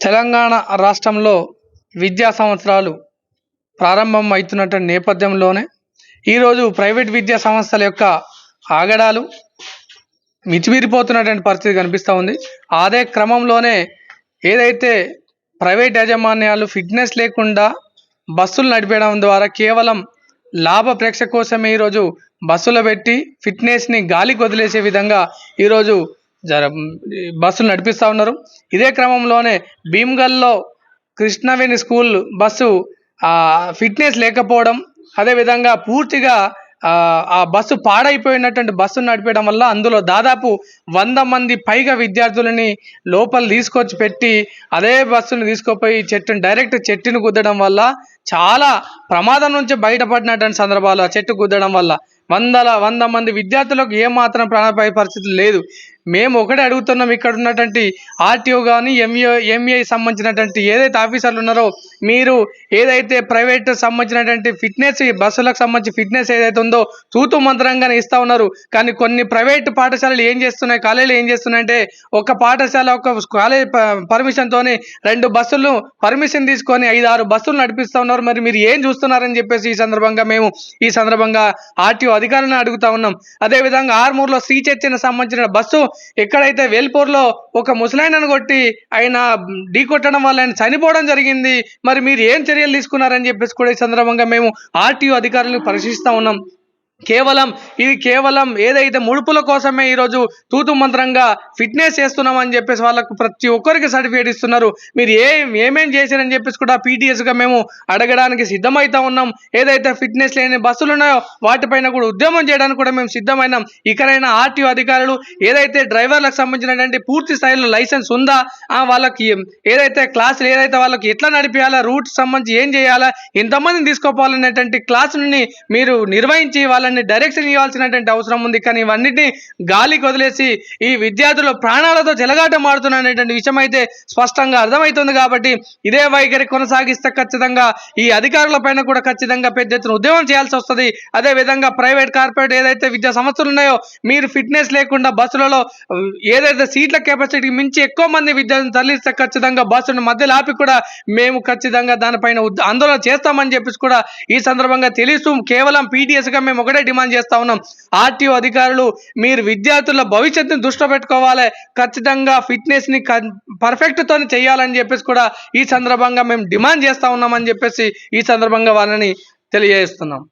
తెలంగాణ రాష్ట్రంలో విద్యా సంవత్సరాలు ప్రారంభం అవుతున్నటువంటి నేపథ్యంలోనే ఈరోజు ప్రైవేట్ విద్యా సంస్థల యొక్క ఆగడాలు మితిమీరిపోతున్నటువంటి పరిస్థితి కనిపిస్తూ ఉంది. అదే క్రమంలోనే ఏదైతే ప్రైవేట్ యాజమాన్యాలు ఫిట్నెస్ లేకుండా బస్సులు నడిపేయడం ద్వారా కేవలం లాభ ప్రేక్ష కోసమే ఈరోజు బస్సులు పెట్టి ఫిట్నెస్ని గాలికి వదిలేసే విధంగా ఈరోజు జర బస్సులు నడిపిస్తూ ఉన్నారు. ఇదే క్రమంలోనే భీమ్గల్లో కృష్ణవేణి స్కూల్ బస్సు ఫిట్నెస్ లేకపోవడం అదేవిధంగా పూర్తిగా ఆ, బస్సు పాడైపోయినటువంటి బస్సు నడిపేయడం వల్ల అందులో దాదాపు వంద మంది పైగా విద్యార్థులని లోపల తీసుకొచ్చి పెట్టి అదే బస్సును తీసుకుపోయి చెట్టును డైరెక్ట్ చెట్టును గుద్దడం వల్ల చాలా ప్రమాదం నుంచి బయటపడినటువంటి సందర్భాలు ఆ చెట్టు గుద్దడం వల్ల. వందల వంద మంది విద్యార్థులకు ఏమాత్రం ప్రాణపాయ పరిస్థితి లేదు. మేము ఒకటే అడుగుతున్నాం ఇక్కడ ఉన్నటువంటి ఆర్టీఓ కానీ ఎంఈ ఎంఈఐ సంబంధించినటువంటి ఏదైతే ఆఫీసర్లు ఉన్నారో మీరు ఏదైతే ప్రైవేట్ సంబంధించినటువంటి ఫిట్నెస్ బస్సులకు సంబంధించి ఫిట్నెస్ ఏదైతే ఉందో తూతు మంత్రంగానే ఇస్తా ఉన్నారు. కానీ కొన్ని ప్రైవేట్ పాఠశాలలు ఏం చేస్తున్నాయి కాలేజీలు ఏం చేస్తున్నాయంటే ఒక పాఠశాల ఒక కాలేజ్ పర్మిషన్తోని రెండు బస్సులు పర్మిషన్ తీసుకొని ఐదు ఆరు బస్సులు నడిపిస్తూ ఉన్నారు. మరి మీరు ఏం చూస్తున్నారని చెప్పేసి ఈ సందర్భంగా మేము ఈ సందర్భంగా ఆర్టీఓ అధికారులను అడుగుతా ఉన్నాం. అదేవిధంగా ఆర్మూర్లో శ్రీ చర్చికి సంబంధించిన బస్సు ఎక్కడైతే వేల్పూర్లో ఒక ముసలాయనను కొట్టి ఆయన ఢీ కొట్టడం వల్ల ఆయన చనిపోవడం జరిగింది మరి మీరు ఏం చర్యలు తీసుకున్నారని చెప్పేసి కూడా ఈ సందర్భంగా మేము ఆర్టీఓ అధికారులను పరిశీలిస్తా ఉన్నాం. కేవలం ఇది కేవలం ఏదైతే ముడుపుల కోసమే ఈరోజు తూతు మంత్రంగా ఫిట్నెస్ చేస్తున్నామని చెప్పేసి వాళ్ళకు ప్రతి ఒక్కరికి సర్టిఫికేట్ ఇస్తున్నారు. మీరు ఏ ఏమేం చేశారని చెప్పేసి కూడా పీటీఎస్గా మేము అడగడానికి సిద్ధమవుతా ఉన్నాం. ఏదైతే ఫిట్నెస్ లేని బస్సులు ఉన్నాయో వాటిపైన కూడా ఉద్యమం చేయడానికి కూడా మేము సిద్ధమైనాం. ఇకనైనా ఆర్టీఓ అధికారులు ఏదైతే డ్రైవర్లకు సంబంధించినటువంటి పూర్తి స్థాయిలో లైసెన్స్ ఉందా వాళ్ళకి ఏదైతే క్లాసులు ఏదైతే వాళ్ళకి ఎట్లా నడిపించాలా రూట్ సంబంధించి ఏం చేయాలా ఎంతమందిని తీసుకోపోవాలనేటువంటి క్లాసులని మీరు నిర్వహించి వాళ్ళ వాళ్ళని డైరెక్షన్ ఇవ్వాల్సినటువంటి అవసరం ఉంది. కానీ ఇవన్నిటిని గాలికి వదిలేసి ఈ విద్యార్థులు ప్రాణాలతో చెలగాట మారుతున్నటువంటి విషయం అయితే స్పష్టంగా అర్థమవుతుంది కాబట్టి ఇదే వైఖరి కొనసాగిస్తే ఖచ్చితంగా ఈ అధికారుల పైన కూడా ఖచ్చితంగా పెద్ద ఎత్తున ఉద్యమం చేయాల్సి వస్తుంది. అదే విధంగా ప్రైవేట్ కార్పొరేట్ ఏదైతే విద్యా సంస్థలు ఉన్నాయో మీరు ఫిట్నెస్ లేకుండా బస్సులలో ఏదైతే సీట్ల కెపాసిటీకి మించి ఎక్కువ మంది విద్యార్థులను తరలిస్తే ఖచ్చితంగా బస్సును మధ్యలో ఆపి కూడా మేము ఖచ్చితంగా దానిపైన ఆందోళన చేస్తామని చెప్పేసి కూడా ఈ సందర్భంగా తెలుస్తూ కేవలం పీటీఎస్గా గా మేము ఒకటే డిమాండ్ చేస్తా ఉన్నాం. ఆర్టీఓ అధికారులు మీరు విద్యార్థుల భవిష్యత్తుని దృష్టిలో పెట్టుకోవాలి. ఖచ్చితంగా ఫిట్నెస్ని పర్ఫెక్ట్ తోని చేయాలని చెప్పేసి కూడా ఈ సందర్భంగా మేము డిమాండ్ చేస్తా ఉన్నామని చెప్పేసి ఈ సందర్భంగా వాళ్ళని తెలియజేస్తున్నాం.